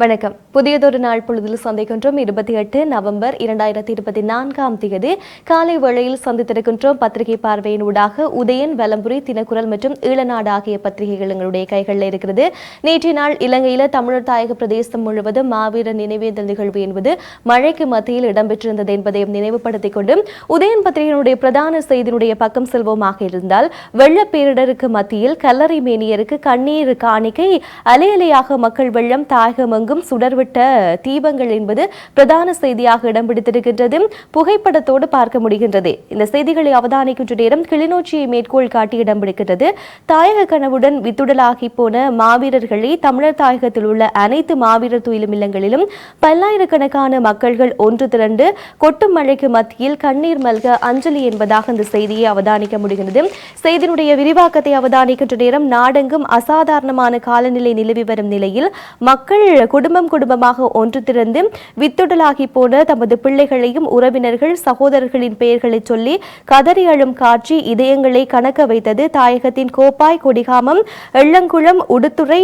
வணக்கம். புதியதொரு நாள் பொழுதில் சந்திக்கின்றோம். இருபத்தி எட்டு நவம்பர் இரண்டாயிரத்தி இருபத்தி நான்காம் தேதி காலை வேளையில் சந்தித்திருக்கின்றோம். பத்திரிகை பார்வையின் ஊடாக உதயன் வலம்புரி தினக்குரல் மற்றும் ஈழநாடு ஆகிய பத்திரிகைகள் எங்களுடைய கைகளில் இருக்கிறது. நேற்றைய நாள் இலங்கையில தமிழர் தாயக பிரதேசம் முழுவதும் மாவீரர் நினைவேந்தல் நிகழ்வு என்பது மழைக்கு மத்தியில் இடம்பெற்றிருந்தது என்பதையும் நினைவுபடுத்திக் கொண்டு உதயன் பத்திரிகையினுடைய பிரதான செய்தியினுடைய பக்கம் செல்வோமாக இருந்தால் வெள்ள பேரிடருக்கு மத்தியில் கல்லறை மேனியருக்கு கண்ணீர் காணிக்கை அலை அலையாக மக்கள் வெள்ளம் தாயகம் எங்கும் சுடர்விட்ட தீபங்கள் என்பது பிரதான செய்தியாக இடம் பிடித்திருக்கின்றது. புகைப்படத்தோடு பார்க்க முடிகின்றது. இந்த செய்திகளை அவதானிக்கின்ற நேரம் கிளிநொச்சியை மேற்கோள் காட்டி இடம் பிடிக்கின்றது. தாயக கனவுடன் வித்துடலாகி போன மாவீரர்களை தமிழர் தாயகத்தில் உள்ள அனைத்து மாவீரர் துயிலும் இல்லங்களிலும் பல்லாயிரக்கணக்கான மக்கள்கள் ஒன்று திரண்டு கொட்டும் மழைக்கு மத்தியில் கண்ணீர் மல்க அஞ்சலி என்பதாக இந்த செய்தியை அவதானிக்க முடிகிறது செய்தியினுடைய விரிவாக்கத்தை அவதானிக்கின்ற நேரம் நாடெங்கும் அசாதாரணமான காலநிலை நிலவி வரும் நிலையில் மக்கள் குடும்பம் குடும்பமாக ஒன்று திறந்து வித்துடலாகி போன தமது பிள்ளைகளையும் உறவினர்கள் சகோதரர்களின் பெயர்களை சொல்லி கதறி அழும் காட்சி இதயங்களை கணக்க வைத்தது. தாயகத்தின் கோப்பாய் கொடிகாமம் எள்ளங்குளம் உடுத்துறை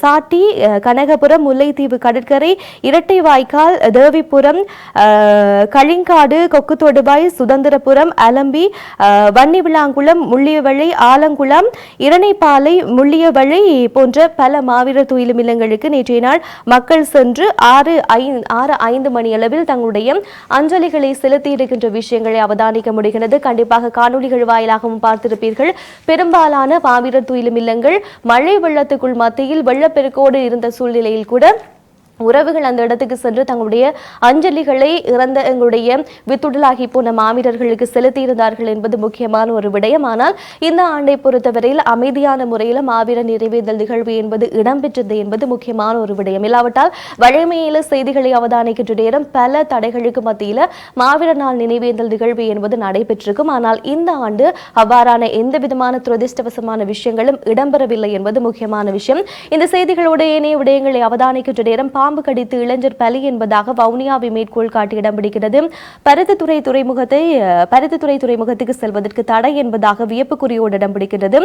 சாட்டி கனகபுரம் முல்லைத்தீவு கடற்கரை இரட்டை வாய்க்கால் தேவிபுரம் களிங்காடு கொக்குத்தொடுபாய் சுதந்திரபுரம் அலம்பி வன்னிவிளாங்குளம் முள்ளியவளை ஆலங்குளம் இரணைப்பாலை முள்ளியவளை போன்ற பல மாவீரர் துயிலும் இல்லங்களுக்கு நேற்றைய நாள் மக்கள் சென்று ஆறு ஆறு ஐந்து மணி அளவில் தங்களுடைய அஞ்சலிகளை செலுத்தி இருக்கின்ற விஷயங்களை அவதானிக்க முடிகிறது. கண்டிப்பாக காணொளிகள் வாயிலாகவும் பார்த்திருப்பீர்கள். பெரும்பாலான பாவீரர் துயிலும் இல்லங்கள் மழை வெள்ளத்துக்குள் மத்தியில் வெள்ளப்பெருக்கோடு இருந்த சூழ்நிலையில் கூட உறவுகள் அந்த இடத்துக்கு சென்று தங்களுடைய அஞ்சலிகளை இறந்த எங்களுடைய வித்துடலாகி போன மாவீரர்களுக்கு செலுத்தியிருந்தார்கள் என்பது முக்கியமான ஒரு விடயம் ஆனால் இந்த ஆண்டை பொறுத்தவரையில் அமைதியான முறையில் மாவீரர் நிறைவேதல் நிகழ்வு என்பது இடம்பெற்றது என்பது முக்கியமான ஒரு விடயம். இல்லாவிட்டால் வழமையில செய்திகளை அவதானிக்கின்ற நேரம் பல தடைகளுக்கு மத்தியில் மாவீரர் நாள் நினைவேந்தல் நிகழ்வு என்பது நடைபெற்றிருக்கும். ஆனால் இந்த ஆண்டு அவ்வாறான எந்த விதமான துரதிர்ஷ்டவசமான விஷயங்களும் இடம்பெறவில்லை என்பது முக்கியமான விஷயம். இந்த செய்திகளோட ஏனைய விடயங்களை அவதானிக்கின்ற நேரம் பாம்பு கடித்து இளைஞர் பலி என்பதாக வவுனியாவை மேற்கோள் காட்டி இடம் பிடிக்கிறது. பருத்தித்துறை துறைமுகத்தை பருத்தித்துறை துறைமுகத்துக்கு செல்வதற்கு தடை என்பதாக வியப்புக்குறியோடு இடம் பிடிக்கிறது.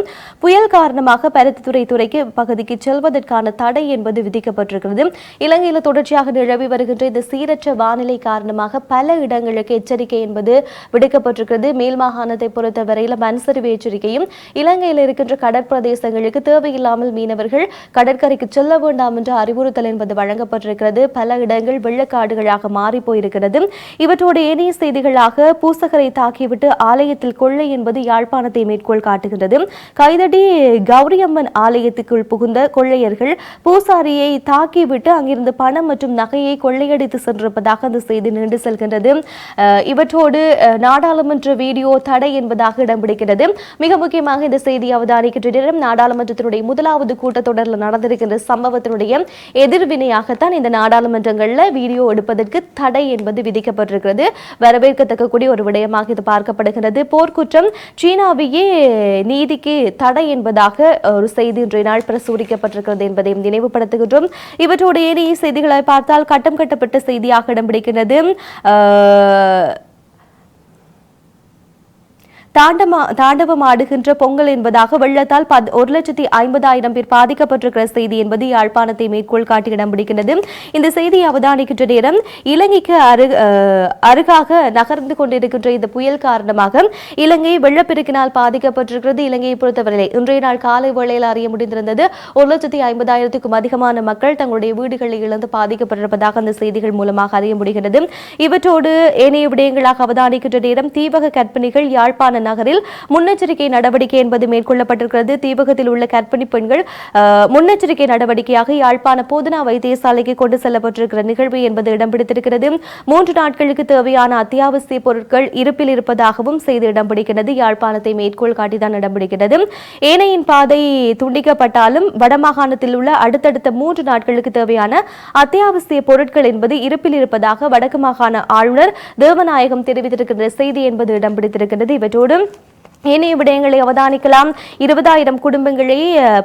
புயல் காரணமாக பருத்தித்துறை துறைக்கு பகுதிக்கு செல்வதற்கான தடை என்பது விதிக்கப்பட்டிருக்கிறது. இலங்கையில் தொடர்ச்சியாக நிலவி வருகின்ற இந்த சீரற்ற வானிலை காரணமாக பல இடங்களுக்கு எச்சரிக்கை என்பது விடுக்கப்பட்டிருக்கிறது. மேல் மாகாணத்தை பொறுத்தவரையில் மண்சரிவு எச்சரிக்கையும் இலங்கையில் இருக்கின்ற கடற்பிரதேசங்களுக்கு தேவையில்லாமல் மீனவர்கள் கடற்கரைக்கு செல்ல வேண்டாம் என்ற அறிவுறுத்தல் என்பது வழங்கப்பட்டிருக்கிறது பல இடங்கள் வெள்ளக்காடுகளாக மாறி போயிருக்கிறது. இவற்றோடு ஏனைய செய்திகளாக பூசகரை தாக்கிவிட்டு ஆலயத்தில் கொள்ளை என்பது யாழ்ப்பாணத்தை மேற்கோள் காட்டுகின்றது. கைதடி கௌரியம்மன் ஆலயத்துக்குள் புகுந்த கொள்ளையர்கள் பூசாரியை தாக்கிவிட்டு அங்கிருந்து பணம் மற்றும் நகையை கொள்ளையடித்து சென்றிருப்பதாக அந்த செய்தி நீண்டு செல்கின்றது. இவற்றோடு நாடாளுமன்ற வீடியோ தடை என்பதாக இடம் பிடிக்கிறது. மிக முக்கியமாக இந்த செய்தி அவதானிக்கின்ற நாடாளுமன்றத்தினுடைய முதலாவது கூட்டத்தொடரில் நடந்திருக்கின்ற சம்பவத்தினுடைய எதிர்வினையாக தான் இந்த நாடாளுமன்றங்களில் வீடியோ எடுப்பதற்கு தடை என்பது விதிக்கப்பட்டிருக்கிறது. வரவேற்கத்தக்கக்கூடிய ஒரு விடயமாக இது பார்க்கப்படுகிறது. போர்க்குற்றம் சீனாவையே நீதிக்கு தடை என்பதாக ஒரு செய்தி இன்றைய நாள் பிரசுரிக்கப்பட்டிருக்கிறது என்பதையும் நினைவுபடுத்துகின்றோம். இவற்றோடு ஏனைய செய்திகளை பார்த்தால் கட்டம் கட்டப்பட்ட செய்தியாக இடம் பிடிக்கிறது தாண்டமா தாண்டவம் ஆடுகின்ற பொங்கல் என்பதாக வெள்ளத்தால் ஒரு லட்சத்தி ஐம்பதாயிரம் பேர் பாதிக்கப்பட்டிருக்கிற செய்தி என்பது யாழ்ப்பாணத்தை மேற்கோள் காட்டி இடம் பிடிக்கிறது இந்த செய்தியை அவதானிக்கின்ற நேரம் இலங்கைக்கு அருகாக நகர்ந்து கொண்டிருக்கின்ற இந்த புயல் காரணமாக இலங்கை வெள்ளப்பெருக்கினால் பாதிக்கப்பட்டிருக்கிறது. இலங்கையை பொறுத்தவரை இன்றைய நாள் காலை வேளையில் அறிய முடிந்திருந்தது ஒரு லட்சத்தி ஐம்பதாயிரத்துக்கும் அதிகமான மக்கள் தங்களுடைய வீடுகளை இழந்து பாதிக்கப்பட்டிருப்பதாக அந்த செய்திகள் மூலமாக அறிய முடிகிறது இவற்றோடு ஏனைய விடயங்களாக அவதானிக்கின்ற நேரம் தீவக கற்பனைகள் யாழ்ப்பாண நகரில் முன்னெச்சரிக்கை நடவடிக்கை என்பது மேற்கொள்ளப்பட்டிருக்கிறது. தீபகத்தில் உள்ள கற்பிணி பெண்கள் முன்னெச்சரிக்கை நடவடிக்கையாக யாழ்ப்பாண போதனா வைத்தியசாலைக்கு கொண்டு செல்லப்பட்டிருக்கிற நிகழ்வு என்பது இடம்பிடித்திருக்கிறது மூன்று நாட்களுக்கு தேவையான அத்தியாவசிய பொருட்கள் இருப்பில் இருப்பதாகவும் செய்து இடம் பிடிக்கிறது. யாழ்ப்பாணத்தை மேற்கோள் காட்டிதான் இடம் பிடிக்கிறது. ஏனையின் பாதை துண்டிக்கப்பட்டாலும் வடமாகாணத்தில் உள்ள அடுத்தடுத்த மூன்று நாட்களுக்கு தேவையான அத்தியாவசிய பொருட்கள் என்பது இருப்பில் இருப்பதாக வடக்கு மாகாண ஆளுநர் தேவநாயகம் தெரிவித்திருக்கின்ற செய்தி என்பது இடம்பிடித்திருக்கிறது இவற்றோடு இவற்றோடு ஏனைய விடயங்களை அவதானிக்கலாம். இருபதாயிரம் குடும்பங்களை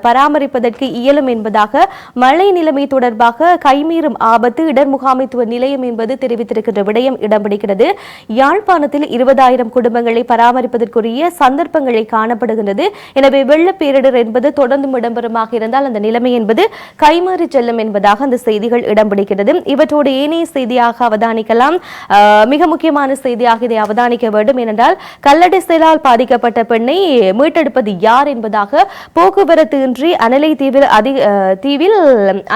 பராமரிப்பதற்கு இயலும் என்பதாக மழை நிலைமை தொடர்பாக கைமீறும் ஆபத்து இடர் முகாமைத்துவ நிலையம் என்பது தெரிவித்திருக்கின்ற விடயம் இடம்பிடிக்கிறது யாழ்ப்பாணத்தில் இருபதாயிரம் குடும்பங்களை பராமரிப்பதற்குரிய சந்தர்ப்பங்களை காணப்படுகின்றது. எனவே வெள்ள பேரிடர் என்பது தொடர்ந்தும் இடம்பெறுமாக இருந்தால் அந்த நிலைமை என்பது கைமாறி செல்லும் என்பதாக அந்த செய்திகள் இடம்பிடிக்கிறது இவற்றோடு ஏனைய செய்தியாக அவதானிக்கலாம். மிக முக்கியமான செய்தியாக இதை அவதானிக்க வேண்டும். ஏனென்றால் கல்லடை செயலால் பாதிக்கப்பட்ட பெண்ணை மீட்டெடுப்பது யார் என்பதாக போக்குவரத்து இன்றி அனலை தீவில் அதிக தீவில்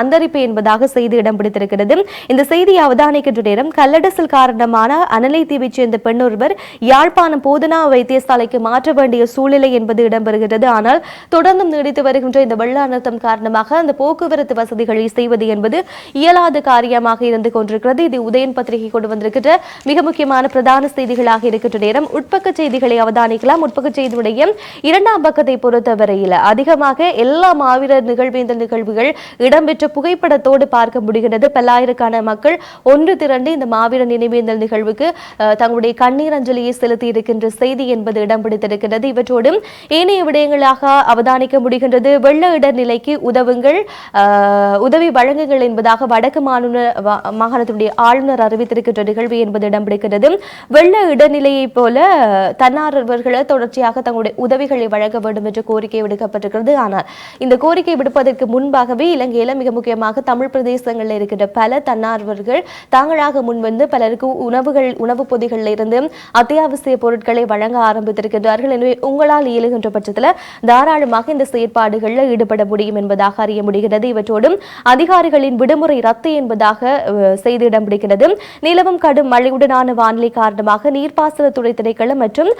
அந்தரிப்பு என்பதாக செய்தி இடம் பிடித்திருக்கிறது. இந்த செய்தியை அவதானிக்கின்ற நேரம் கல்லடசல் காரணமான அனலை தீவை சேர்ந்த பெண் ஒருவர் யாழ்ப்பாணம் போதனா வைத்தியசாலைக்கு மாற்ற வேண்டிய சூழ்நிலை என்பது இடம்பெறுகிறது ஆனால் தொடர்ந்தும் நீடித்து வருகின்ற இந்த வெள்ள அனர்த்தம் காரணமாக அந்த போக்குவரத்து வசதிகளை செய்வது என்பது இயலாத காரியமாக இருந்து கொண்டிருக்கிறது. இது உதயன் பத்திரிகை கொண்டு வந்திருக்கிற மிக முக்கியமான பிரதான செய்திகளாக இருக்கின்ற நேரம் உட்பக்க செய்திகளை அவதானிக்கலாம். உட்பக்க செய்தியுடைய இரண்டாம் பக்கத்தை பொறுத்தவரையில் அதிகமாக எல்லா மாவீரர் நிகழ்வேந்தல் நிகழ்வுகள் இடம்பெற்ற புகைப்படத்தோடு பார்க்க முடிகிறது பல்லாயிரக்கான மக்கள் ஒன்று திரண்டு இந்த மாவீரர் நினைவேந்தல் நிகழ்வுக்கு தங்களுடைய கண்ணீர் அஞ்சலியை செலுத்தி இருக்கின்ற செய்தி என்பது இடம் பிடித்திருக்கிறது இவற்றோடு ஏனைய விடயங்களாக அவதானிக்க முடிகின்றது. வெள்ள இடர் நிலைக்கு உதவுங்கள் உதவி வழங்குங்கள் என்பதாக வடக்கு மாநில மாகாணத்தினுடைய ஆளுநர் அறிவித்திருக்கின்ற நிகழ்வு என்பது இடம்பிடிக்கிறது வெள்ள இடர்நிலையைப் போல தன்னார்வர்களை தொடர்ச்சியாக தங்களுடைய உதவிகளை வழங்க வேண்டும் என்ற கோரிக்கை விடுக்கப்பட்டிருக்கிறது. ஆனால் இந்த கோரிக்கை விடுப்பதற்கு முன்பாகவே இலங்கையில மிக முக்கியமாக தமிழ் பிரதேசங்களில் இருக்கின்ற பல தன்னார்வர்கள் தாங்களாக முன்வந்து பலருக்கு உணவுகள் உணவுப் பொதிகளில் இருந்து அத்தியாவசிய பொருட்களை வழங்க ஆரம்பித்திருக்கின்றார்கள். எனவே உங்களால் இயலுகின்ற பட்சத்தில் தாராளமாக இந்த செயற்பாடுகளில் ஈடுபட முடியும் என்பதாக அறிய முடிகிறது. இவற்றோடும் அதிகாரிகளின் விடுமுறை ரத்து என்பதாக அஹ், செய்தி இடம் பிடிக்கிறது. நிலவும் கடும் மழையுடனான வானிலை காரணமாக நீர்ப்பாசனத்துறை திணைக்களம் மற்றும்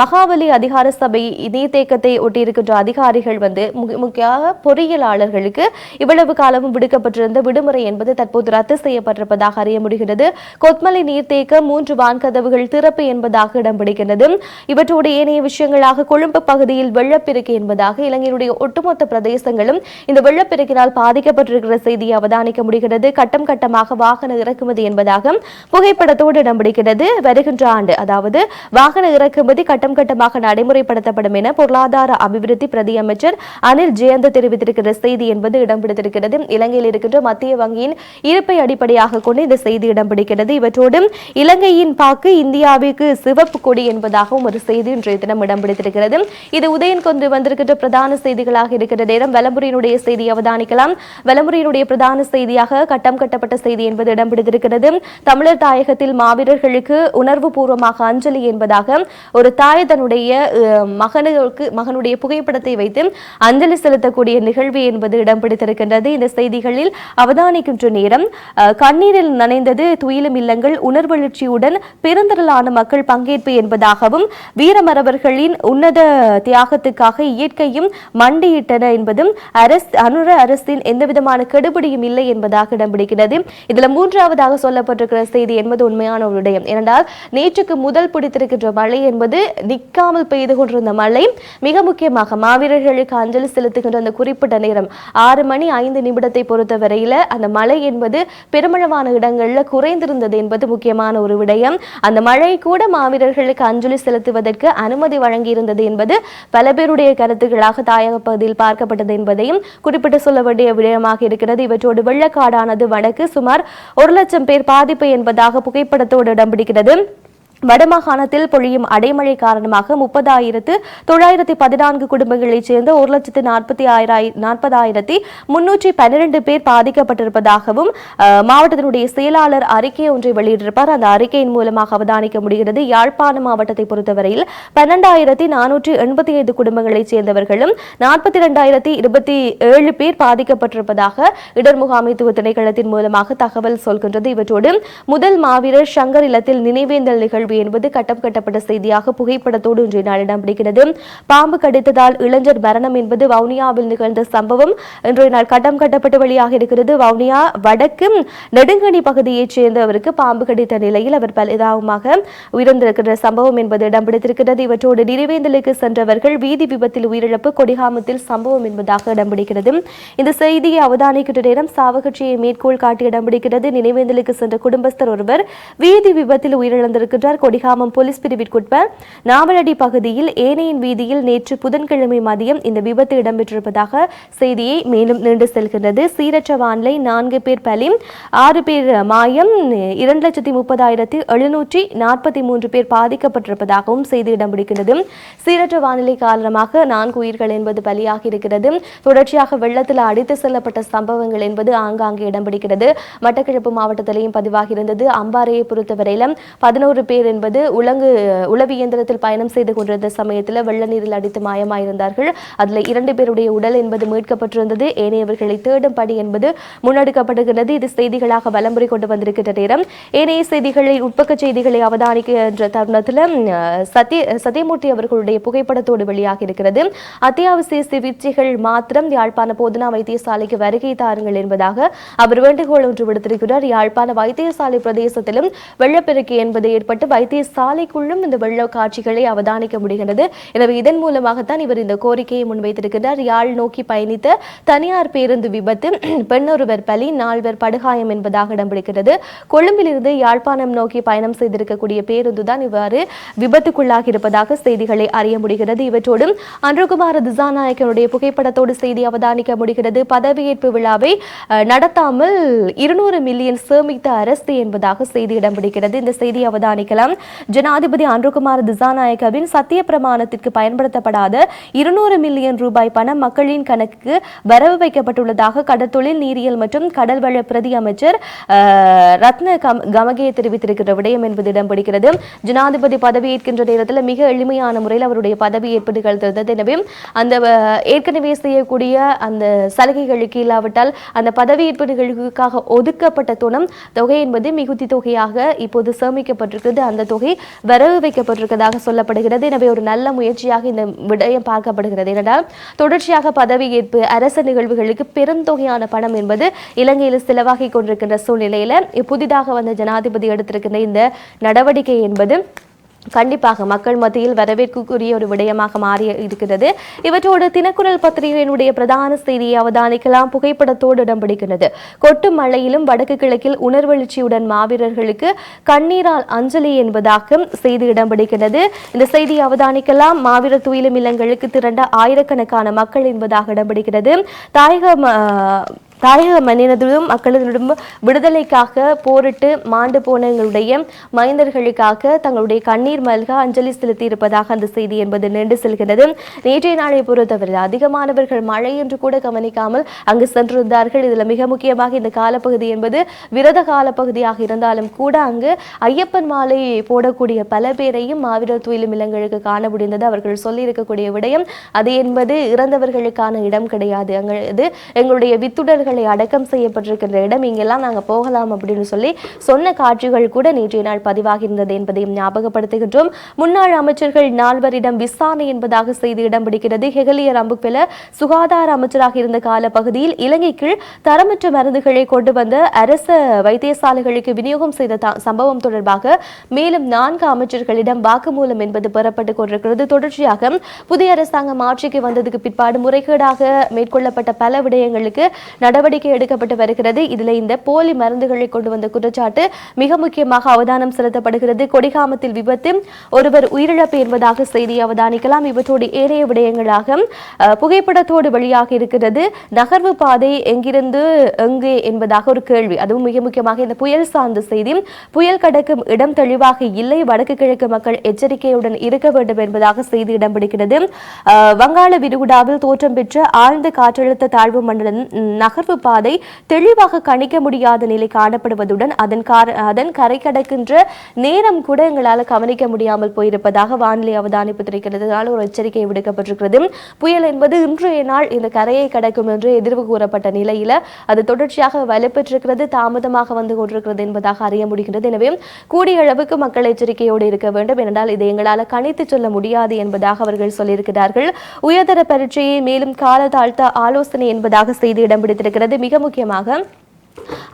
மகாவலி மகாவலி அதிகார சபை நீர்த்தேக்கத்தை ஒட்டியிருக்கின்ற அதிகாரிகள் வந்து முக்கியமாக பொறியியலாளர்களுக்கு இவ்வளவு காலமும் விடுக்கப்பட்டிருந்த விடுமுறை என்பது தற்போது ரத்து செய்யப்பட்டிருப்பதாக அறிய முடிகிறது. கொத்மலை நீர்த்தேக்கம் மூன்று வான்கதவுகள் திறப்பு என்பதாக இடம் பிடிக்கிறது இவற்றோடு ஏனைய விஷயங்களாக கொழும்பு பகுதியில் வெள்ளப்பெருக்கு என்பதாக இலங்கையினுடைய ஒட்டுமொத்த பிரதேசங்களும் இந்த வெள்ளப்பெருக்கினால் பாதிக்கப்பட்டிருக்கிற செய்தியை அவதானிக்க முடிகிறது. கட்டம் கட்டமாக வாகன இறக்குமதி என்பதாக புகைப்படத்தோடு இடம் பிடிக்கிறது. வருகின்ற ஆண்டு அதாவது வாகன இறக்குமதி கட்டம் கட்டமாக விரைவாக நடைமுறைப்படுத்தப்படும் என பொருளாதார அபிவிருத்தி பிரதி அமைச்சர் அனில் ஜெயந்த் தெரிவித்திருக்கிற செய்தி என்பது இடம் பிடித்திருக்கிறது இலங்கையில் இருக்கின்ற மத்திய வங்கியின் இருப்பை அடிப்படையாக கொண்டு இந்த செய்தி இடம் பிடிக்கிறது இவற்றோடு இலங்கையின் பாக்கு இந்தியாவிற்கு சிவப்பு கொடி என்பதாகவும் ஒரு செய்தி இன்றைய தினம் இடம் பிடித்திருக்கிறது இது உதயன் கொண்டு வந்திருக்கின்ற பிரதான செய்திகளாக இருக்கிற நேரம் வலம்புரியினுடைய செய்தி அவதானிக்கலாம். வலம்புரியினுடைய பிரதான செய்தியாக கட்டம் கட்டப்பட்ட செய்தி என்பது இடம் பிடித்திருக்கிறது தமிழர் தாயகத்தில் மாவீரர்களுக்கு உணர்வு பூர்வமாக அஞ்சலி என்பதாக ஒரு தாய் தன்னுடைய தன்னுடைய மகனுக்கு மகனுடைய புகைப்படத்தை வைத்து அஞ்சலி செலுத்தக்கூடிய நிகழ்வு என்பது இடம் பிடித்திருக்கின்றது. இந்த செய்திகளில் அவதானிக்கின்ற நேரம் கண்ணீரில் நனைந்தது துயிலும் இல்லங்கள் உணர்வெழுச்சியுடன் பெருந்திரளான மக்கள் பங்கேற்பு என்பதாகவும் வீரமரவர்களின் உன்னத தியாகத்துக்காக இயற்கையும் மண்டியிட்டன என்பதும் அரசு அனுர அரசின் எந்தவிதமான கெடுபிடியும் இல்லை என்பதாக இடம் பிடிக்கிறது. இதுல மூன்றாவதாக சொல்லப்பட்டிருக்கிற செய்தி என்பது உண்மையான ஒரு விடயம். ஏனென்றால் நேற்றுக்கு முதல் பிடித்திருக்கின்ற மழை என்பது நிற்காமல் பெய்து கொண்டிருந்த மழை மிக முக்கியமாக மாவீரர்களுக்கு அஞ்சலி செலுத்துகின்ற அந்த குறிப்பிட்ட நேரம் ஆறு மணி ஐந்து நிமிடத்தை பொறுத்த வரையில அந்த மழை என்பது பெருமளவான இடங்களில் குறைந்திருந்தது என்பது முக்கியமான ஒரு விடயம். அந்த மழை கூட மாவீரர்களுக்கு அஞ்சலி செலுத்துவதற்கு அனுமதி வழங்கியிருந்தது என்பது பல பேருடைய கருத்துக்களாக தாயக பகுதியில் பார்க்கப்பட்டது என்பதையும் குறிப்பிட்டு சொல்ல வேண்டிய விடயமாக இருக்கிறது. இவற்றோடு வெள்ளக்காடானது வடக்கு சுமார் ஒரு லட்சம் பேர் பாதிப்பு என்பதாக புகைப்படத்தோடு இடம் பிடிக்கிறது. வடமாகாணத்தில் பொழியும் அடைமழை காரணமாக முப்பதாயிரத்து தொள்ளாயிரத்தி பதினான்கு குடும்பங்களைச் சேர்ந்த ஒரு லட்சத்து நாற்பத்தி ஆயிராய் நாற்பதாயிரத்தி முன்னூற்றி பன்னிரண்டு பேர் பாதிக்கப்பட்டிருப்பதாகவும் மாவட்டத்தினுடைய செயலாளர் அறிக்கை ஒன்றை வெளியிட்டிருப்பார். அந்த அறிக்கையின் மூலமாக அவதானிக்க முடிகிறது. யாழ்ப்பாண மாவட்டத்தை பொறுத்தவரையில் பன்னெண்டாயிரத்தி நானூற்றி எண்பத்தி ஐந்து குடும்பங்களைச் சேர்ந்தவர்களும் நாற்பத்தி இரண்டாயிரத்தி இருபத்தி ஏழு பேர் பாதிக்கப்பட்டிருப்பதாக இடர் முகாமைத்துவ திணைக்களத்தின் மூலமாக தகவல் சொல்கின்றது. இவற்றோடு முதல் மாவீரர் சங்கர் இல்லத்தில் நினைவேந்தல் நிகழ்வு பாம்பு என்பது கட்டம் கட்டப்பட்ட செய்தியாக புகைப்படத்தோடு இன்றைய நாள் இடம் பிடிக்கிறது பாம்பு கடித்ததால் இளைஞர் மரணம் என்பது வவுனியாவில் நிகழ்ந்த சம்பவம். இன்றைய நாள் கட்டம் கட்டப்பட்டு வெளியாக இருக்கிறது. வவுனியா வடக்கு நெடுங்கணி பகுதியைச் சேர்ந்தவருக்கு பாம்பு கடித்த நிலையில் அவர் பலிதாகமாக உயிரிழந்திருக்கிற சம்பவம் என்பது இடம் பிடித்திருக்கிறது இவற்றோடு நினைவேந்தலுக்கு சென்றவர்கள் வீதி விபத்தில் உயிரிழப்பு கொடிகாமத்தில் சம்பவம் என்பதாக இடம் பிடிக்கிறது இந்த செய்தியை அவதானிக்கின்ற நேரம் சாவகட்சியை மேற்கோள் காட்டி இடம் பிடிக்கிறது நினைவேந்தலுக்கு சென்ற குடும்பஸ்தர் ஒருவர் வீதி விபத்தில் உயிரிழந்திருக்கின்றார். கொடிகாமம் போலீஸ் பிரிவிற்குட்ப நாவலடி பகுதியில் ஏனையின் வீதியில் நேற்று புதன்கிழமை மதியம் இந்த விபத்து இடம்பெற்றிருப்பதாக செய்தியை மேலும் நீண்டு செல்கின்றது. சீரற்ற வானிலை நான்கு பேர் பலி ஆறு பேர் மாயம் இரண்டு லட்சத்தி முப்பதாயிரத்தி எழுநூற்றி நாற்பத்தி மூன்று பேர் பாதிக்கப்பட்டிருப்பதாகவும் செய்தி இடம் பிடிக்கின்றது. சீரற்ற வானிலை காரணமாக நான்கு உயிர்கள் என்பது பலியாகி இருக்கிறது. தொடர்ச்சியாக வெள்ளத்தில் அடித்து செல்லப்பட்ட சம்பவங்கள் என்பது ஆங்காங்கே இடம் பிடிக்கிறது. மட்டக்கிழப்பு மாவட்டத்திலேயும் பதிவாகியிருந்தது அம்பாறையை பொறுத்தவரையிலும் பதினோரு பேர் என்பது உலங்கு உளவு இயந்திரத்தில் பயணம் செய்து கொண்டிருந்த சமயத்தில் வெள்ள நீரில் அடித்து மாயமாயிருந்தார்கள். அதில் இரண்டு பேருடைய உடல் என்பது மீட்கப்பட்டிருந்தது. ஏனையவர்களை தேடும் பணி என்பது முன்னெடுக்கப்படுகிறது. இது செய்திகளாக வலம்புரை கொண்டு வந்திருக்கின்ற நேரம். ஏனைய செய்திகளை உட்பக்க செய்திகளை அவதானிக்கின்ற தருணத்தில் சத்ய சத்யமூர்த்தி அவர்களுடைய புகைப்படத்தோடு வெளியாக இருக்கிறது. அத்தியாவசிய சிகிச்சைகள் மாத்திரம் யாழ்ப்பாண போதனா வைத்தியசாலைக்கு வருகை தாருங்கள் என்பதாக அவர் வேண்டுகோள் ஒன்று விடுத்திருக்கிறார். யாழ்ப்பாண வைத்தியசாலை பிரதேசத்திலும் வெள்ளப்பெருக்கு என்பது ஏற்பட்டு வைத்தியசாலைக்குள்ளும் இந்த வெள்ள காட்சிகளை அவதானிக்க முடிகின்றது. எனவே இதன் மூலமாகத்தான் இவர் இந்த கோரிக்கையை முன்வைத்திருக்கிறார் யாழ் நோக்கி பயணித்த தனியார் பேருந்து விபத்து பெண்ணொருவர் பலி நால்வர் படுகாயம் என்பதாக இடம்பிடிக்கிறது கொழும்பிலிருந்து யாழ்ப்பாணம் நோக்கி பயணம் செய்திருக்கக்கூடிய பேருந்து தான் இவ்வாறு விபத்துக்குள்ளாகி இருப்பதாக செய்திகளை அறிய முடிகிறது. இவற்றோடும் அன்றுகுமார திசாநாயக்கனுடைய புகைப்படத்தோடு செய்தி அவதானிக்க முடிகிறது. பதவியேற்பு விழாவை நடத்தாமல் இருநூறு மில்லியன் சேமித்த அரசு என்பதாக செய்தி இடம் பிடிக்கிறது இந்த செய்தி அவதானிக்கலாம். ஜனாதிபதி அன்றுகுமார திசாநாயக்கவின் சத்திய பிரமாணத்திற்கு பயன்படுத்தப்படாத இருநூறு மில்லியன் ரூபாய் பணம் மக்களின் கணக்கு வரவு வைக்கப்பட்டுள்ளதாக கடற்தொழில் நீரியல் மற்றும் கடல்வள பிரதி அமைச்சர் ரத்ன கமகே தெரிவித்திருக்கிற விடயம் என்பது இடம் பிடிக்கிறது. ஜனாதிபதி பதவியேற்கின்ற நேரத்தில் மிக எளிமையான முறையில் அவருடைய பதவியேற்பு நிகழ்ந்தது எனவே அந்த ஏற்கனவே செய்யக்கூடிய அந்த சலுகைகளுக்கு இல்லாவிட்டால் அந்த பதவியேற்பு நிகழ்வுக்காக ஒதுக்கப்பட்ட துணம் தொகை என்பது மிகுதி தொகையாக இப்போது சேமிக்கப்பட்டிருக்கிறது. அந்த தொகை வரவு வைக்கப்பட்டிருக்கதாக சொல்லப்படுகிறது. எனவே ஒரு நல்ல முயற்சியாக இந்த விடயம் பார்க்கப்படுகிறது. ஏனென்றால் தொடர்ச்சியாக பதவியேற்பு அரசு நிகழ்வுகளுக்கு பெருந்தொகையான பணம் என்பது இலங்கையில் செலவாகி கொண்டிருக்கின்ற சூழ்நிலையில் புதிதாக வந்த ஜனாதிபதி எடுத்திருக்கின்ற இந்த நடவடிக்கை என்பது கண்டிப்பாக மக்கள் மத்தியில் வரவேற்கக்கூடிய ஒரு விடயமாக மாறி இருக்கிறது. இவற்றோடு தினக்குரல் பத்திரிகையினுடைய பிரதான செய்தியை அவதானிக்கலாம். புகைப்படத்தோடு இடம் பிடிக்கிறது. கொட்டும் மழையிலும் வடக்கு கிழக்கில் உணர்வெழுச்சியுடன் மாவீரர்களுக்கு கண்ணீரால் அஞ்சலி என்பதாக செய்தி இடம் பிடிக்கிறது. இந்த செய்தியை அவதானிக்கலாம். மாவீரர் துயிலும் இல்லங்களுக்கு திரண்ட ஆயிரக்கணக்கான மக்கள் என்பதாக இடம்பிடிக்கிறது தாயக ம- தாயக மண்ணினதும் மக்களிடம் விடுதலைக்காக போரிட்டு மாண்டு போன எங்களுடைய மைந்தர்களுக்காக தங்களுடைய கண்ணீர் மல்க அஞ்சலி செலுத்தி இருப்பதாக அந்த செய்தி என்பது நின்று செல்கிறது நேற்றைய நாளை பொறுத்தவரை அதிகமானவர்கள் மழை என்று கூட கவனிக்காமல் அங்கு சென்றிருந்தார்கள். இதில் மிக முக்கியமாக இந்த காலப்பகுதி என்பது விரத காலப்பகுதியாக இருந்தாலும் கூட அங்கு ஐயப்பன் மாலை போடக்கூடிய பல பேரையும் மாவீரர் துயிலும் இல்லங்களுக்கு காண முடிந்தது. அவர்கள் சொல்லியிருக்கக்கூடிய விடயம் அது என்பது இறந்தவர்களுக்கான இடம் கிடையாது. அங்கு இது எங்களுடைய வித்துடர்கள் அடக்கம் செய்யப்பட்டிருக்கின்ற இடம் இங்கெல்லாம் நாங்கள் போகலாம் அப்படின்னு சொல்லி சொன்ன காட்சிகள் கூட நேற்றைய நாள் பதிவாகியிருந்தது என்பதையும் ஞாபகப்படுத்துகின்றோம். முன்னாள் அமைச்சர்கள் நால்வரிடம் விசாரணை என்பதாக செய்தி இடம் பிடிக்கிறது. ஹெகலியர் அம்புப்பெல சுகாதார அமைச்சராக இருந்த கால பகுதியில் இலங்கைக்கு தரமற்ற மருந்துகளை கொண்டு வந்த அரச வைத்தியசாலைகளுக்கு விநியோகம் செய்த சம்பவம் தொடர்பாக மேலும் நான்கு அமைச்சர்களிடம் வாக்குமூலம் என்பது பெறப்பட்டுக் கொண்டிருக்கிறது. தொடர்ச்சியாக புதிய அரசாங்கம் ஆட்சிக்கு வந்ததுக்கு பிற்பாடு முறைகேடாக மேற்கொள்ளப்பட்ட பல விடயங்களுக்கு நடவடிக்கை நடவடிக்கை எடுக்கப்பட்டு வருகிறது. இதில் இந்த போலி மருந்துகளை கொண்டு வந்த குற்றச்சாட்டு மிக முக்கியமாக அவதானம் செலுத்தப்படுகிறது. கொடிகாமத்தில் விபத்து ஒருவர் உயிரிழப்பு என்பதாக செய்தி அவதானிக்கலாம். இவற்றோடு ஏனைய விடயங்களாக புகைப்படத்தோடு வெளியாக இருக்கிறது. நகர்வு பாதை எங்கிருந்து எங்கே என்பதாக ஒரு கேள்வி. அதுவும் மிக முக்கியமாக இந்த புயல் சார்ந்த செய்தி. புயல் கடக்கும் இடம் தெளிவாக இல்லை. வடக்கு கிழக்கு மக்கள் எச்சரிக்கையுடன் இருக்க வேண்டும் என்பதாக செய்தி இடம் பிடிக்கிறது. வங்காள விரிகுடாவில் தோற்றம் பெற்ற ஆழ்ந்த காற்றழுத்த தாழ்வு மண்டலம் நகர்வு பாதை தெளிவாக கணிக்க முடியாத நிலை காணப்படுவதுடன் அதன் கார அதன் கரை கடக்கின்ற நேரம் கூட எங்களால் கவனிக்க முடியாமல் போயிருப்பதாக வானிலை அவதானிப்பு துறைக்கிறதுனால ஒரு எச்சரிக்கை விடுக்கப்பட்டிருக்கிறது. புயல் என்பது இன்றைய நாள் இந்த கரையை கடக்கும் என்று எதிர்வு கூறப்பட்ட நிலையில அது தொடர்ச்சியாக வலுப்பெற்றிருக்கிறது தாமதமாக வந்து கொண்டிருக்கிறது என்பதாக அறிய முடிகிறது. எனவே கூடிய அளவுக்கு மக்கள் எச்சரிக்கையோடு இருக்க வேண்டும். ஏனென்றால் இதை எங்களால் கணித்து சொல்ல முடியாது என்பதாக அவர்கள் சொல்லியிருக்கிறார்கள். உயர்தர பரீட்சையை மேலும் கால தாழ்த்த ஆலோசனை என்பதாக செய்தி இடம் பிடித்திருக்கிறது. இருக்கிறது மிக முக்கியமாக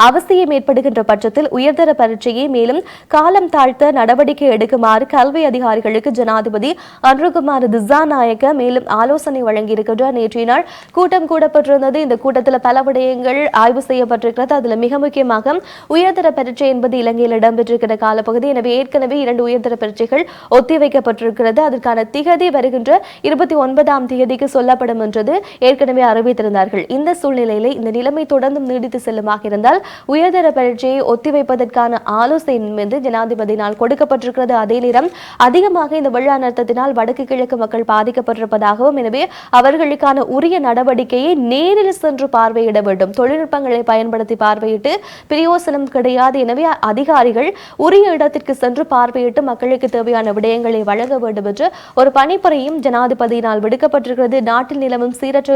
அவசியம் ஏற்படுகின்ற பட்சத்தில் உயர்தர பரீட்சையை மேலும் காலம் தாழ்த்த நடவடிக்கை எடுக்குமாறு கல்வி அதிகாரிகளுக்கு ஜனாதிபதி அன்ருகுமார் திசாநாயக்க மேலும் ஆலோசனை வழங்கியிருக்கின்றார். நேற்றைய நாள் கூட்டம் கூடப்பட்டிருந்தது. இந்த கூட்டத்தில் பல விடயங்கள் ஆய்வு செய்யப்பட்டிருக்கிறது. அதில் மிக முக்கியமாக உயர்தர பரீட்சை என்பது இலங்கையில் இடம்பெற்றிருக்கிற காலப்பகுதி. எனவே ஏற்கனவே இரண்டு உயர்தர பரீட்சைகள் ஒத்திவைக்கப்பட்டிருக்கிறது. அதற்கான திகதி வருகின்ற இருபத்தி ஒன்பதாம் தேதிக்கு சொல்லப்படும் என்றது ஏற்கனவே அறிவித்திருந்தார்கள். இந்த சூழ்நிலையில இந்த நிலைமை தொடர்ந்தும் நீடித்து செல்லுமாக இருந்தால் உயர்தர பரீட்சையை ஒத்திவைப்பதற்கான ஆலோசனை மீது ஜனாதிபதியினால் கொடுக்கப்பட்டிருக்கிறது. அதே நேரம் அதிகமாக இந்த வெள்ள அனர்த்தத்தினால் வடக்கு கிழக்கு மக்கள் பாதிக்கப்பட்டிருப்பதாகவும் எனவே அவர்களுக்கான உரிய நடவடிக்கையை நேரில் சென்று பார்வையிட வேண்டும். தொழில்நுட்பங்களை பயன்படுத்தி பார்வையிட்டு பிரயோசனம் கிடையாது. எனவே அதிகாரிகள் உரிய இடத்திற்கு சென்று பார்வையிட்டு மக்களுக்கு தேவையான விடயங்களை வழங்க வேண்டும் என்று ஒரு பணிப்புரையும் ஜனாதிபதியினால் விடுக்கப்பட்டிருக்கிறது. நாட்டில் நிலவும் சீரற்ற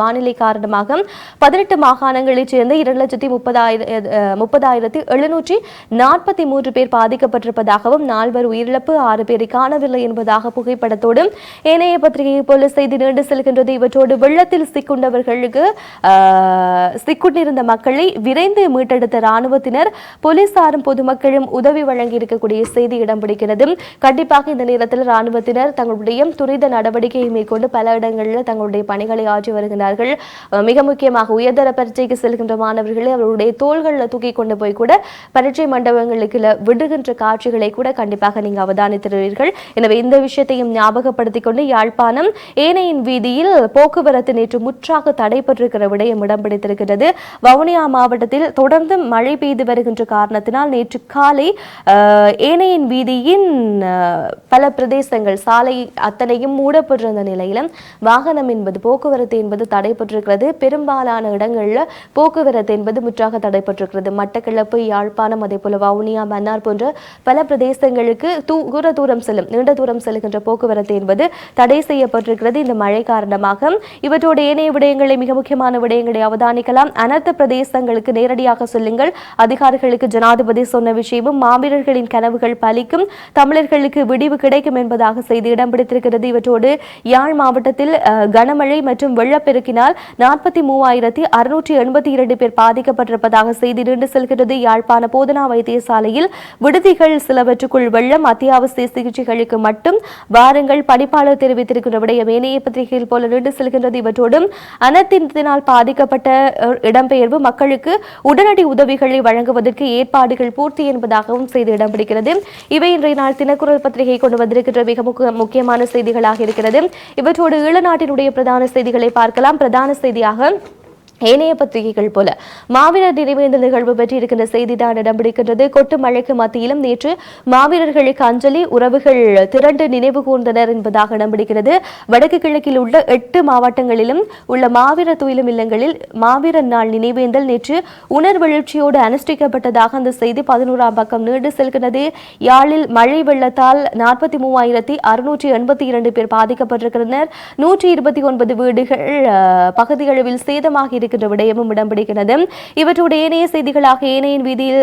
வானிலை காரணமாக பதினெட்டு மாகாணங்களைச் சேர்ந்த இரண்டு லட்சத்தி முப்பதாயிரம் முப்பதாயிரத்தி எழுநூற்றி நாற்பத்தி மூன்று பேர் பாதிக்கப்பட்டிருப்பதாகவும் நால்வர் உயிரிழப்பு ஆறு பேரை காணவில்லை என்பதாக புகைப்படத்தோடும் ஏனைய பத்திரிகை போல செய்தி நீண்டு செல்கின்றது. இவற்றோடு வெள்ளத்தில் சிக்குண்டவர்களுக்கு சிக்குண்டிருந்த மக்களை விரைந்து மீட்டெடுத்த ராணுவத்தினர் போலீசாரும் பொதுமக்களும் உதவி வழங்கி இருக்கக்கூடிய செய்தி இடம் பிடிக்கிறது. கண்டிப்பாக இந்த நேரத்தில் ராணுவத்தினர் தங்களுடைய துரித நடவடிக்கையை மேற்கொண்டு பல இடங்களில் தங்களுடைய பணிகளை ஆற்றி வருகிறார்கள். மிக முக்கியமாக உயர்தர பரீட்சைக்கு செல்கின்ற மாணவர்களை அவர்களுடைய தோள்களில் தூக்கி கொண்டு போய் கூட பரீட்சை மண்டபங்களுக்கு விடுகின்ற காட்சிகளை கூட கண்டிப்பாக நீங்க அவதானித்திருவீர்கள். எனவே இந்த விஷயத்தையும் ஞாபகப்படுத்திக் கொண்டு யாழ்ப்பாணம் ஏனையின் வீதியில் போக்குவரத்து நேற்று முற்றாக தடைபட்டிருக்கிற விடயம் இடம் பிடித்திருக்கிறது வவுனியா மாவட்டத்தில் தொடர்ந்து மழை பெய்து வருகின்ற காரணத்தினால் நேற்று காலை ஏனையின் வீதியின் பல பிரதேசங்கள் சாலை அத்தனையும் மூடப்பட்டிருந்த நிலையிலும் வாகனம் என்பது போக்குவரத்து என்பது தடைபட்டிருக்கிறது. பெரும்பாலான இடங்களில் போக்குவரத்து என்பது முற்றாக தடைபட்டிருக்கிறது. மட்டக்களப்பு யாழ்ப்பாணம் அதே போல வவுனியா மன்னார் போன்ற பல பிரதேசங்களுக்கு தூர தூரம் செல்லும் நீண்ட தூரம் செல்கின்ற போக்குவரத்து என்பது தடை செய்யப்பட்டிருக்கிறது. இந்த மழை காரணமாக இவற்றோடு ஏனைய விடயங்களை மிக முக்கியமான விடயங்களை அவதானிக்கலாம். அனர்த்த பிரதேசங்களுக்கு நேரடியாக சொல்லுங்கள். அதிகாரிகளுக்கு ஜனாதிபதி சொன்ன விஷயமும் மாவீரர்களின் கனவுகள் பலிக்கும் தமிழர்களுக்கு விடிவு கிடைக்கும் என்பதாக செய்தி இடம் பிடித்திருக்கிறது இவற்றோடு யாழ் மாவட்டத்தில் கனமழை மற்றும் வெள்ளப்பெருக்கினால் நாற்பத்தி மூவாயிரத்தி அறுநூற்றி எண்பத்தி இரண்டு பேர் பாதிக்கப்பட்டிருப்பதாக செய்தி நீண்டு செல்கிறது யாழ்ப்பாண போதனா வைத்தியசாலையில் விடுதிகள் சிலவற்றுக்குள் வெள்ளம் அத்தியாவசிய சிகிச்சைகளுக்கு மட்டும் வாருங்கள் பணிப்பாளர் தெரிவித்திருக்கிற விடயம் ஏனைய பத்திரிகைகள் போல நீண்டு செல்கின்றது. இவற்றோடும் அனர்த்தத்தினால் பாதிக்கப்பட்ட இடம்பெயர்வு மக்களுக்கு உடனடி உதவிகளை வழங்குவதற்கு ஏற்பாடுகள் பூர்த்தி என்பதாகவும் செய்தி இடம் பிடிக்கிறது இவை இன்றைய நாள் தினக்குரல் பத்திரிகை கொண்டு வந்திருக்கின்ற மிக முக்கியமான செய்திகளாக இருக்கிறது. இவற்றோடு ஈழநாட்டினுடைய பிரதான செய்திகளை பார்க்கலாம். பிரதான செய்தியாக ஏனைய பத்திரிகைகள் போல மாவீரர் நினைவேந்தல் நிகழ்வு பற்றி இருக்கின்ற செய்தி தான் இடம் பிடிக்கின்றது கொட்டு மழைக்கு மத்தியிலும் நேற்று மாவீரர்களுக்கு அஞ்சலி உறவுகள் திரண்டு நினைவு கூர்ந்தனர் என்பதாக இடம்பிடிக்கிறது வடக்கு கிழக்கில் உள்ள எட்டு மாவட்டங்களிலும் உள்ள மாவீரர் துயிலும் இல்லங்களில் மாவீரர் நாள் நினைவேந்தல் நேற்று உணர்வெழுச்சியோடு அனுஷ்டிக்கப்பட்டதாக அந்த செய்தி பதினோராம் பக்கம் நீண்டு செல்கிறது யாழில் மழை வெள்ளத்தால் நாற்பத்தி மூவாயிரத்தி அறுநூற்றி எண்பத்தி இரண்டு பேர் பாதிக்கப்பட்டிருக்கின்றனர். நூற்றி இருபத்தி ஒன்பது வீடுகள் பகுதிகளவில் சேதமாக இருக்க இருக்கின்ற விடயமும் இடம்பிடிக்கிறது இவற்றோடு ஏனைய செய்திகளாக ஏனையின் வீதியில்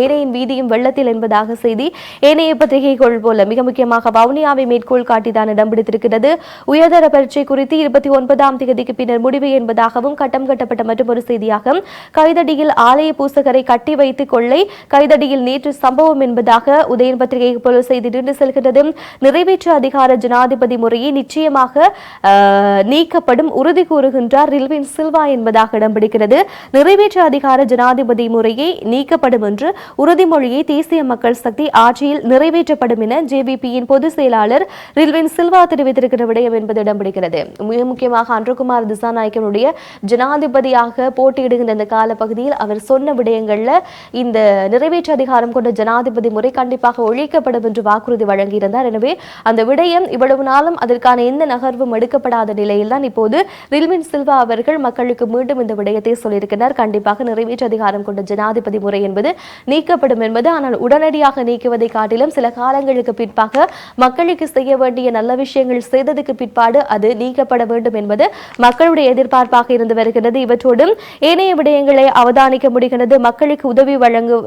ஏனையின் வீதியும் வெள்ளத்தில் என்பதாக செய்தி ஏனைய பத்திரிகைகள் போல மிக முக்கியமாக வவுனியாவை மேற்கோள் காட்டிதான் இடம் பிடித்திருக்கிறது உயர்தர பரீட்சை குறித்து இருபத்தி ஒன்பதாம் தேதிக்கு பின்னர் முடிவு என்பதாகவும் கட்டம் கட்டப்பட்ட மற்றொரு செய்தியாக கைதடியில் ஆலய பூசகரை கட்டி வைத்து கொள்ளை கைதடியில் நேற்று சம்பவம் என்பதாக உதயன் பத்திரிகை போல செய்தி நின்று செல்கிறது நிறைவேற்று அதிகார ஜனாதிபதி முறையை நிச்சயமாக நீக்கப்படும் உறுதி கூறுகின்றார் ரில்வின் சில்வா. ரூபாய் என்பதாக இடம்பிடிக்கிறது. நிறைவேற்று அதிகார ஜனாதிபதி முறையை நீக்கப்படும் என்று உறுதிமொழியை தேசிய மக்கள் சக்தி ஆட்சியில் நிறைவேற்றப்படும் என ஜேவிபியின் பொதுச் செயலாளர் ரில்வின் சில்வா தெரிவித்திருக்கிற விடயம் என்பது இடம்பிடிக்கிறது. மிக முக்கியமாக அன்றகுமார் திசாநாயக்கனுடைய ஜனாதிபதியாக போட்டியிடுகின்ற இந்த காலப்பகுதியில் அவர் சொன்ன விடயங்கள்ல இந்த நிறைவேற்று அதிகாரம் கொண்ட ஜனாதிபதி முறை கண்டிப்பாக ஒழிக்கப்படும் என்று வாக்குறுதி வழங்கியிருந்தார். எனவே அந்த விடயம் இவ்வளவு நாளும் அதற்கான எந்த நகர்வும் எடுக்கப்படாத நிலையில்தான் இப்போது ரில்வின் சில்வா அவர்கள் மக்கள் மக்களுக்கு மீண்டும் இந்த விடயத்தை சொல்லியிருக்கிறார். கண்டிப்பாக நிறைவேற்று அதிகாரம் கொண்ட ஜனாதிபதி முறை என்பது நீக்கப்படும் என்பது ஆனால் உடனடியாக நீக்குவதை காட்டிலும் சில காலங்களுக்கு பிற்பாக மக்களுக்கு செய்ய வேண்டிய நல்ல விஷயங்கள் செய்ததுக்கு பிற்பாடு அது நீக்கப்பட வேண்டும் என்பது மக்களுடைய எதிர்பார்ப்பாக இருந்து வருகிறது. இவற்றோடும் ஏனைய விடயங்களை அவதானிக்க முடிகிறது. மக்களுக்கு உதவி வழங்கு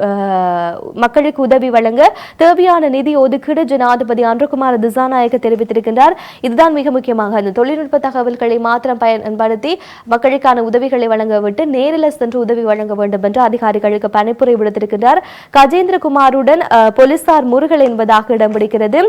மக்களுக்கு உதவி வழங்க தேவையான நிதி ஒதுக்கீடு ஜனாதிபதி அன்றுகுமார் திசாநாயக்க தெரிவித்திருக்கின்றார். இதுதான் மிக முக்கியமாக. அந்த தொழில்நுட்ப தகவல்களை மாத்திரம் பயன்படுத்தி மக்களுக்கு இலங்கைக்கான உதவிகளை வழங்க விட்டு நேரில் சென்று உதவி வழங்க வேண்டும் என்று அதிகாரிகளுக்கு பணிப்புரை விடுத்திருக்கிறார் கஜேந்திரகுமாருடன் போலீசார் முருகல் என்பதாக இடம் பிடிக்கிறது.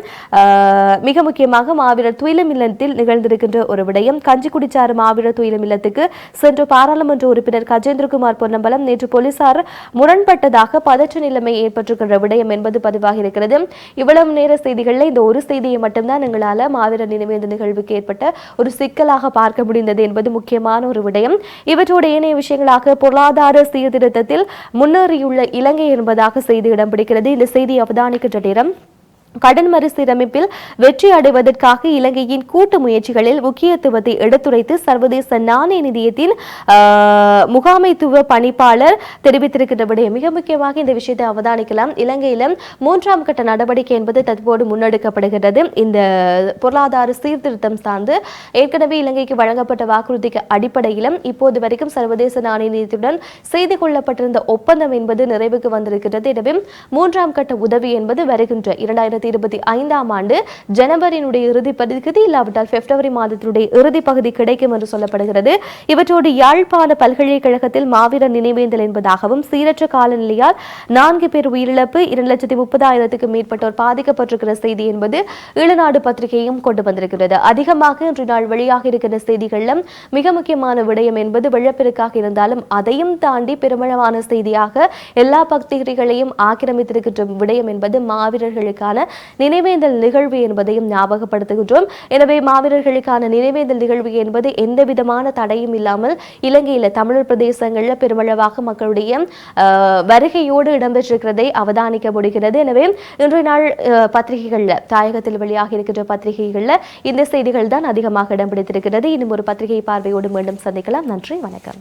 மிக முக்கியமாக மாவீரர் துயிலம் இல்லத்தில் நிகழ்ந்திருக்கின்ற ஒரு விடயம். கஞ்சிக்குடிச்சாறு மாவீரர் துயிலம் இல்லத்துக்கு சென்று பாராளுமன்ற உறுப்பினர் கஜேந்திரகுமார் பொன்னம்பலம் நேற்று போலீசார் முரண்பட்டதாக பதற்ற நிலைமை ஏற்பட்டிருக்கின்ற விடயம் என்பது பதிவாகி இருக்கிறது. இவ்வளவு நேர செய்திகளில் இந்த ஒரு செய்தியை மட்டும்தான் எங்களால் மாவீரர் நினைவேந்த நிகழ்வுக்கு ஏற்பட்ட ஒரு சிக்கலாக பார்க்க முடிந்தது என்பது முக்கியமான ஒரு விடயம். இவற்றோடு ஏனைய விஷயங்களாக பொருளாதார சீர்திருத்தத்தில் முன்னேறியுள்ள இலங்கை என்பதாக செய்தி இடம் பிடிக்கிறது. இந்த செய்தி அவதானிக்கின்ற நேரம் கடன் மறுசீரமைப்பில் வெற்றி அடைவதற்காக இலங்கையின் கூட்டு முயற்சிகளில் முக்கியத்துவத்தை எடுத்துரைத்து சர்வதேச நாணய நிதியத்தின் முகாமைத்துவ பணிப்பாளர் தெரிவித்திருக்கின்ற விடயம். மிக முக்கியமாக இந்த விஷயத்தை அவதானிக்கலாம். இலங்கையில மூன்றாம் கட்ட நடவடிக்கை என்பது தற்போது முன்னெடுக்கப்படுகிறது இந்த பொருளாதார சீர்திருத்தம் சார்ந்து ஏற்கனவே இலங்கைக்கு வழங்கப்பட்ட வாக்குறுதிக்கு அடிப்படையிலும் இப்போது வரைக்கும் சர்வதேச நாணய நிதியத்துடன் செய்து கொள்ளப்பட்டிருந்த ஒப்பந்தம் என்பது நிறைவுக்கு வந்திருக்கிறது எனவே மூன்றாம் கட்ட உதவி என்பது வருகின்ற இரண்டாயிரத்தி இருபத்தி ஐந்தாம் ஆண்டு ஜனவரியினுடைய இறுதி பகுதி இல்லாவிட்டால் பிப்ரவரி மாதத்தினுடைய இறுதி பகுதி கிடைக்கும் என்று சொல்லப்படுகிறது. இவற்றோடு யாழ்ப்பாண பல்கலைக்கழகத்தில் மாவீரர் நினைவேந்தல் என்பதாகவும் சீரற்ற காலநிலையால் நான்கு பேர் உயிரிழப்பு இரண்டு லட்சத்தி முப்பதாயிரத்துக்கும் மேற்பட்டோர் பாதிக்கப்பட்டிருக்கிற செய்தி என்பது ஈழநாடு பத்திரிகையும் கொண்டு வந்திருக்கிறது. அதிகமாக இன்று நாள் வெளியாக இருக்கிற செய்திகளிலும் மிக முக்கியமான விடயம் என்பது வெள்ளப்பெருக்காக இருந்தாலும் அதையும் தாண்டி பெருமளவான செய்தியாக எல்லா பத்திரிகைகளையும் ஆக்கிரமித்திருக்கின்ற விடயம் என்பது மாவீரர்களுக்கான நினைவேந்தல் நிகழ்வு என்பதையும் ஞாபகப்படுத்துகின்றோம். எனவே மாவீரர்களுக்கான நினைவேந்தல் நிகழ்வு என்பது எந்த விதமான தடையும் இல்லாமல் இலங்கையில தமிழர் பிரதேசங்களில் பெருமளவாக மக்களுடைய அஹ், வருகையோடு இடம்பெற்றிருக்கிறதை அவதானிக்க முடிகிறது. எனவே இன்றைய நாள் அஹ், பத்திரிகைகள்ல தாயகத்தில் வெளியாக இருக்கின்ற பத்திரிகைகளில் இந்த செய்திகள் தான் அதிகமாக இடம் பிடித்திருக்கிறது. இன்னும் ஒரு பத்திரிகை பார்வையோடு மீண்டும் சந்திக்கலாம். நன்றி வணக்கம்.